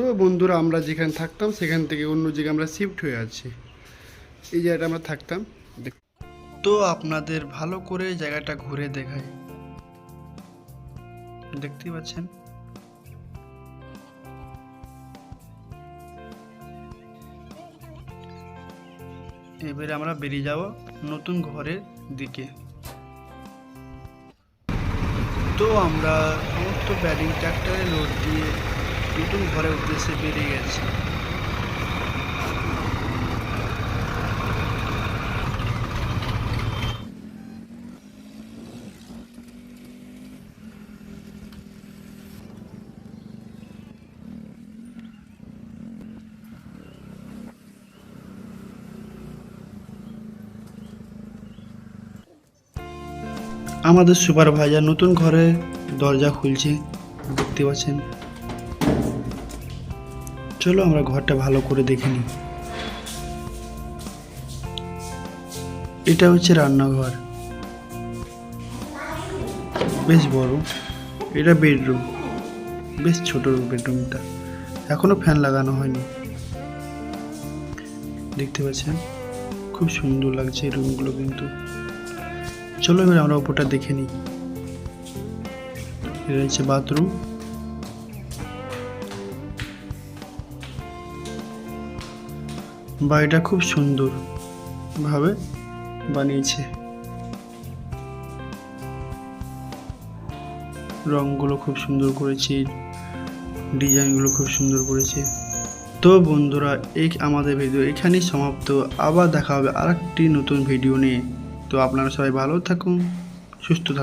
তো বন্ধুরা, আমরা যেখানে থাকতাম, সেখান থেকে অন্য জায়গায় আমরা শিফট হয়ে আছি। এই জায়গাটা আমরা থাকতাম। তো আপনাদের ভালো করে জায়গাটা ঘুরে দেখাই। দেখতেই পাচ্ছেন? এবারে আমরা বেরিয়ে যাব নতুন ঘরের দিকে। তো আমরা সমস্ত ব্যাডিং ট্র্যাক্টরে লোড দিয়ে নতুন ঘরের উদ্দেশ্যে বেরিয়ে গেছে। আমাদের সুপারভাইজার নতুন ঘরে দরজা খুলছে দেখতে পাচ্ছেন। চলো আমরা ঘরটা ভালো করে দেখে নিই। এটা হচ্ছে রান্নাঘর। বেশ বড়। এটা বেডরুম। বেশ ছোট বেডরুমটা। এখনও ফ্যান লাগানো হয়নি। দেখতে পাচ্ছেন? খুব সুন্দর লাগছে এই রুমগুলো কিন্তু। চলো এবার আমরা ওপরটা দেখে নিই। এটা হচ্ছে বাথরুম। বাড়িটা খুব সুন্দর ভাবে বানিয়েছে। রংগুলো খুব সুন্দর করেছে, ডিজাইনগুলো খুব সুন্দর করেছে। তো বন্ধুরা, এই আমাদের ভিডিও এখানেই সমাপ্ত। আবার দেখা হবে আরেকটি নতুন ভিডিও নিয়ে। তো আপনারা সবাই ভালো থাকুন, সুস্থ থাকুন।